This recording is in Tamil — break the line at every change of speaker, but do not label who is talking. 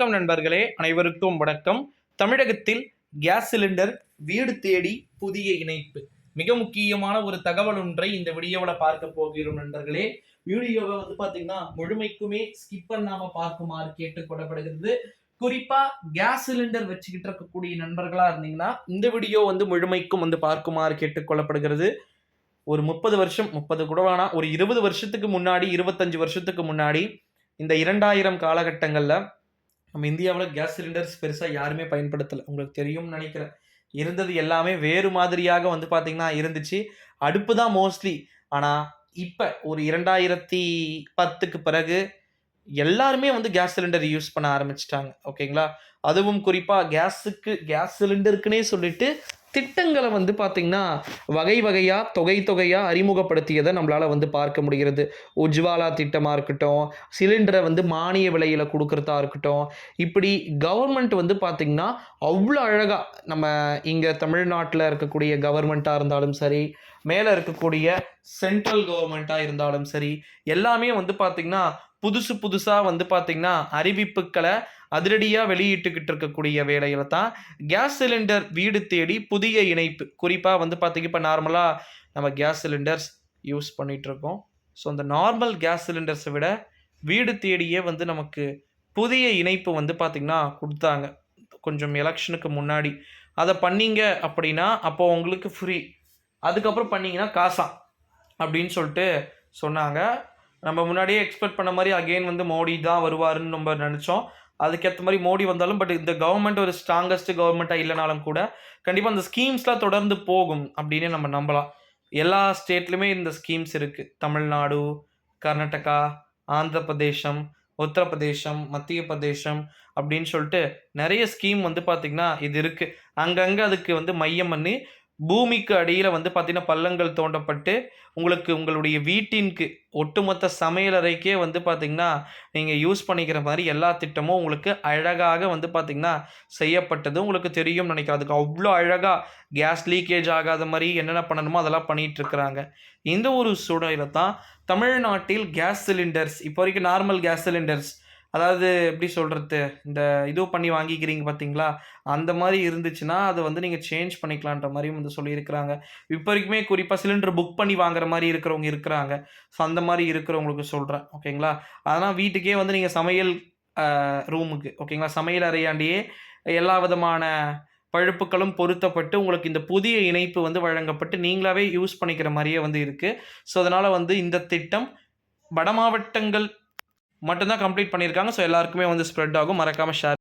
வணக்கம் நண்பர்களே அனைவருக்கும் வணக்கம். தமிழகத்தில் கேஸ் சிலிண்டர் வீடு தேடி புதிய இணைப்பு. மிக முக்கியமான ஒரு தகவல் ஒன்றை இந்த வீடியோவில் பார்க்க போகிறோம் நண்பர்களே. வீடியோவை வந்து பார்த்தீங்கன்னா முழுமைக்குமே ஸ்கிப் பண்ணாமல் பார்க்குமாறு கேட்டுக்கொள்ளப்படுகிறது குறிப்பா கேஸ் சிலிண்டர் வச்சுக்கிட்டு இருக்கக்கூடிய நண்பர்களா இருந்தீங்கன்னா இந்த வீடியோ வந்து முழுமைக்கும் வந்து பார்க்குமாறு கேட்டுக்கொள்ளப்படுகிறது ஒரு முப்பது வருஷம் முப்பது கூட வேணாம் ஒரு இருபது வருஷத்துக்கு முன்னாடி இருபத்தஞ்சு வருஷத்துக்கு முன்னாடி இந்த இரண்டாயிரம் காலகட்டங்களில் நம்ம இந்தியாவில் கேஸ் சிலிண்டர்ஸ் பெருசாக யாருமே பயன்படுத்தலை. உங்களுக்கு தெரியும்னு நினைக்கிறேன். இருந்தது எல்லாமே வேறு மாதிரியாக வந்து பார்த்திங்கன்னா இருந்துச்சு. அடுப்பு தான் மோஸ்ட்லி ஆனால் இப்போ ஒரு இரண்டாயிரத்தி பத்துக்கு பிறகு எல்லாருமே வந்து கேஸ் சிலிண்டர் யூஸ் பண்ண ஆரம்பிச்சிட்டாங்க. ஓகேங்களா? அதுவும் குறிப்பாக கேஸுக்கு கேஸ் சிலிண்டருக்குன்னே சொல்லிட்டு திட்டங்களை வந்து பார்த்திங்கன்னா வகை வகையாக தொகை தொகையாக அறிமுகப்படுத்தியதை நம்மளால் வந்து பார்க்க முடிகிறது. உஜ்வாலா திட்டமாக இருக்கட்டும் சிலிண்டரை வந்து மானிய விலையில் கொடுக்குறதா இருக்கட்டும் இப்படி கவர்மெண்ட் வந்து பார்த்திங்கன்னா அவ்வளோ அழகாக நம்ம இங்கே தமிழ்நாட்டில் இருக்கக்கூடிய கவர்மெண்ட்டாக இருந்தாலும் சரி மேலே இருக்கக்கூடிய சென்ட்ரல் கவர்மெண்ட்டாக இருந்தாலும் சரி எல்லாமே வந்து பார்த்திங்கன்னா புதுசு புதுசாக வந்து பார்த்திங்கன்னா அறிவிப்புகளை அதிரடியாக வெளியிட்டுக்கிட்டு இருக்கக்கூடிய வேலையில் தான் கேஸ் சிலிண்டர் வீடு தேடி புதிய இணைப்பு. குறிப்பாக வந்து பார்த்திங்க இப்போ நார்மலாக நம்ம கேஸ் சிலிண்டர்ஸ் யூஸ் பண்ணிகிட்டு இருக்கோம் ஸோ அந்த நார்மல் கேஸ் சிலிண்டர்ஸை விட வீடு தேடியே வந்து நமக்கு புதிய இணைப்பு வந்து பார்த்திங்கன்னா கொடுத்தாங்க. கொஞ்சம் எலெக்ஷனுக்கு முன்னாடி. அதை பண்ணீங்க அப்படின்னா அப்போ உங்களுக்கு ஃப்ரீ அதுக்கப்புறம் பண்ணீங்கன்னா காசா அப்படின்னு சொல்லிட்டு சொன்னாங்க. நம்ம முன்னாடியே எக்ஸ்பெக்ட் பண்ண மாதிரி அகெயின் வந்து மோடி தான் வருவாருன்னு நம்ம நினச்சோம். அதுக்கேற்ற மாதிரி மோடி வந்தாலும் பட் இந்த கவர்மெண்ட் ஒரு ஸ்ட்ராங்கஸ்ட் கவர்மெண்ட்டாக இல்லைனாலும் கூட கண்டிப்பாக அந்த ஸ்கீம்ஸ்லாம் தொடர்ந்து போகும் அப்படின்னு நம்ம நம்பலாம். எல்லா ஸ்டேட்லையுமே இந்த ஸ்கீம்ஸ் இருக்குது தமிழ்நாடு கர்நாடகா ஆந்திர பிரதேசம் உத்தரப்பிரதேசம் மத்திய பிரதேசம் அப்படின்னு சொல்லிட்டு நிறைய ஸ்கீம் வந்து பார்த்திங்கன்னா இது இருக்குது அங்கங்கே அதுக்கு வந்து மையம் பண்ணி பூமிக்கு அடியில் வந்து பார்த்திங்கன்னா பள்ளங்கள் தோண்டப்பட்டு உங்களுக்கு உங்களுடைய வீட்டின்க்கு ஒட்டுமொத்த சமையலறைக்கே வந்து பார்த்திங்கன்னா நீங்கள் யூஸ் பண்ணிக்கிற மாதிரி எல்லா திட்டமும் உங்களுக்கு அழகாக வந்து பார்த்திங்கன்னா செய்யப்பட்டது. உங்களுக்கு தெரியும் நினைக்கிறேன். அதுக்கு அவ்வளோ அழகாக கேஸ் லீக்கேஜ் ஆகாத மாதிரி என்னென்ன பண்ணணுமோ அதெல்லாம் பண்ணிகிட்டு இருக்கிறாங்க இந்த ஒரு சூழலில் தான் தமிழ்நாட்டில் கேஸ் சிலிண்டர்ஸ் இப்போ வரைக்கும் நார்மல் கேஸ் சிலிண்டர்ஸ் அதாவது எப்படி சொல்கிறது இந்த இது பண்ணி வாங்கிக்கிறீங்க பார்த்தீங்களா அந்த மாதிரி இருந்துச்சுன்னா அதை வந்து நீங்கள் சேஞ்ச் பண்ணிக்கலான்ற மாதிரியும் வந்து சொல்லியிருக்கிறாங்க. இப்போ வரைக்குமே குறிப்பாக சிலிண்டர் புக் பண்ணி வாங்குற மாதிரி இருக்கிறவங்க இருக்கிறாங்க. ஸோ அந்த மாதிரி இருக்கிறவங்களுக்கு சொல்கிறேன் ஓகேங்களா? அதனால் வீட்டுக்கே வந்து நீங்கள் சமையல் ரூமுக்கு ஓகேங்களா? சமையல் அறையாண்டியே எல்லா விதமான பழுப்புகளும் பொருத்தப்பட்டு உங்களுக்கு இந்த புதிய இணைப்பு வந்து வழங்கப்பட்டு நீங்களாவே யூஸ் பண்ணிக்கிற மாதிரியே வந்து இருக்குது ஸோ அதனால் வந்து இந்த திட்டம் வட மாவட்டங்கள் மட்டும்தான் கம்ப்ளீட் பண்ணியிருக்காங்க. ஸோ எல்லாருக்குமே வந்து ஸ்ப்ரெட் ஆகும். மறக்காமல் ஷேர்